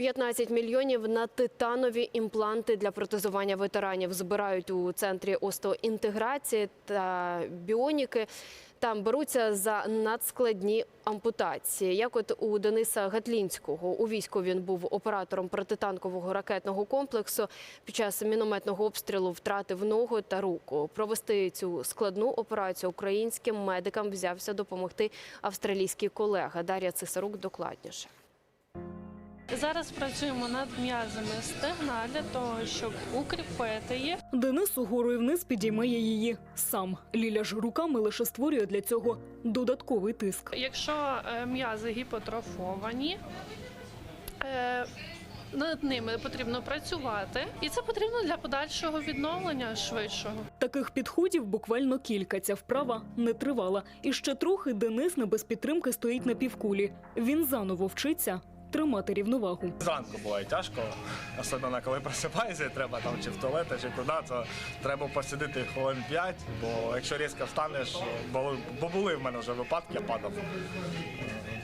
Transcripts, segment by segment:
15 мільйонів на титанові імпланти для протезування ветеранів збирають у центрі остеоінтеграції та біоніки. Там беруться за надскладні ампутації. Як от у Дениса Гатлінського у війську він був оператором протитанкового ракетного комплексу. Під час мінометного обстрілу втратив ногу та руку. Провести цю складну операцію українським медикам взявся допомогти австралійський колега Дар'я Цисарук. Докладніше. Зараз працюємо над м'язами стегна для того, щоб укріпити їх. Денис угору і вниз підіймає її сам. Ліля ж руками лише створює для цього додатковий тиск. Якщо е, м'язи гіпотрофовані, е, над ними потрібно працювати, і це потрібно для подальшого відновлення швидшого. Таких підходів буквально кілька. Ця вправа не тривала. І ще трохи Денис не без підтримки стоїть на півкулі. Він заново вчиться тримати рівновагу. Зранку буває тяжко, особливо коли просипаєшся, треба там чи в туалет, чи куди, то треба посидіти хвилин 5, бо якщо різко встанеш, бо, бо були в мене вже випадки, я падав.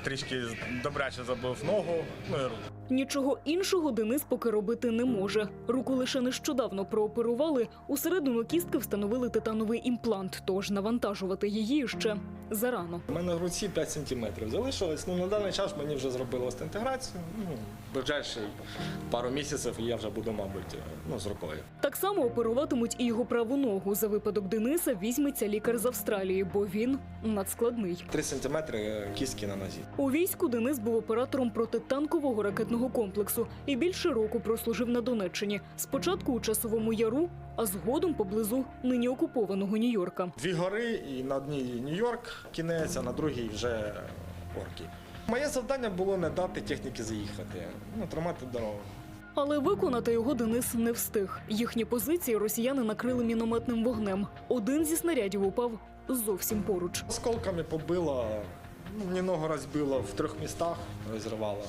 Трішки добряче забив ногу, ну і руку. Нічого іншого Денис поки робити не може. Руку лише нещодавно прооперували. Усередину кістки встановили титановий імплант, тож навантажувати її ще зарано. У мене в руці 5 сантиметрів залишилось. Ну, на даний час мені вже зробили остеінтеграцію. Ну, ближайші пару місяців і я вже буду, мабуть, ну, з рукою. Так само оперуватимуть і його праву ногу. За випадок Дениса візьметься лікар з Австралії, бо він надскладний. 3 сантиметри кістки на нозі. У війську Денис був оператором протитанкового ракетного комплексу і більше року прослужив на Донеччині. Спочатку у часовому яру, а згодом поблизу нині окупованого Нью-Йорка. Дві гори, і на одній Нью-Йорк кінець, а на другій вже орки. Моє завдання було не дати техніки заїхати, ну, тримати дорогу. Але виконати його Денис не встиг. Їхні позиції росіяни накрили мінометним вогнем. Один зі снарядів упав зовсім поруч. Осколками побило, ну, мені ногу розбило в трьох містах, розірвало.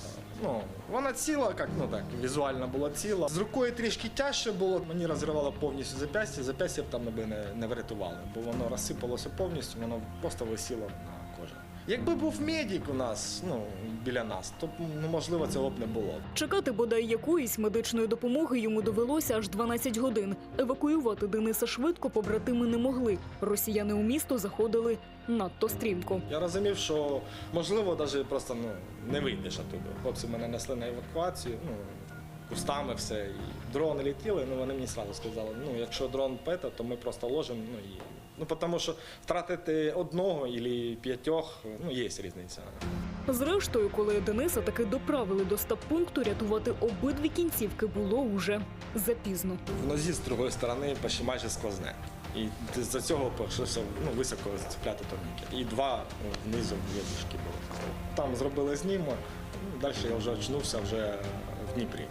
Ну, вона ціла, як ну так, візуально була ціла. З рукою трішки тяжче було, мені розривало повністю зап'ястя, зап'ястя б там не, не врятували, бо воно розсипалося повністю, воно просто висіло на кожі. Якби був медик у нас, ну, біля нас, то ну, можливо цього б не було. Чекати бодай якоїсь медичної допомоги йому довелося аж 12 годин. Евакуювати Дениса швидко побратими не могли. Росіяни у місто заходили надто стрімко. Я розумів, що можливо навіть просто ну, не вийдеш оттуда. Хлопці мене несли на евакуацію, ну, кустами все. І дрони летіли, ну вони мені одразу сказали, ну якщо дрон пета, то ми просто ложимо. Ну, і, ну тому що втратити одного або п'ятьох, ну є різниця. Зрештою, коли Дениса таки доправили до стаб-пункту, рятувати обидві кінцівки було уже запізно. В нозі з другої сторони почти майже сквозне. І з-за цього прийшлося ну, високо зацепляти турніки. І два ну, внизу в'язочки були. Там зробили знімок, ну, далі я вже очнувся вже в Дніпрі.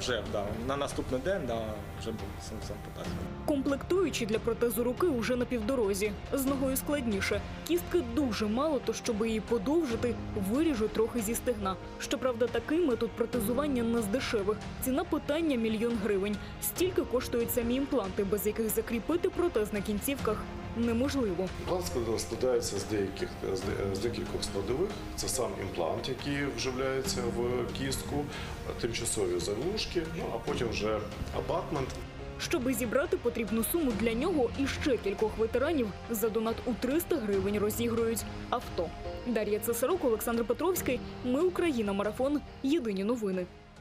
Вже да, на наступний день да, вже був сам сам потасів. Комплектуючі для протезу руки уже на півдорозі. З ногою складніше. Кістки дуже мало, то щоб її подовжити, виріжуть трохи зі стегна. Щоправда, такий метод протезування не з дешевих. Ціна питання мільйон гривень. Стільки коштують самі імпланти, без яких закріпити протез на кінцівках неможливо. Імплант склад- складається з деяких з з декількох складових. Це сам імплант, який вживляється в кістку, тимчасові заглушки, ну а потім вже абатмент. Щоби зібрати потрібну суму для нього і ще кількох ветеранів за донат у 300 гривень розігрують авто. Дар'я Цесарук, Олександр Петровський. Ми Україна. Марафон. Єдині новини.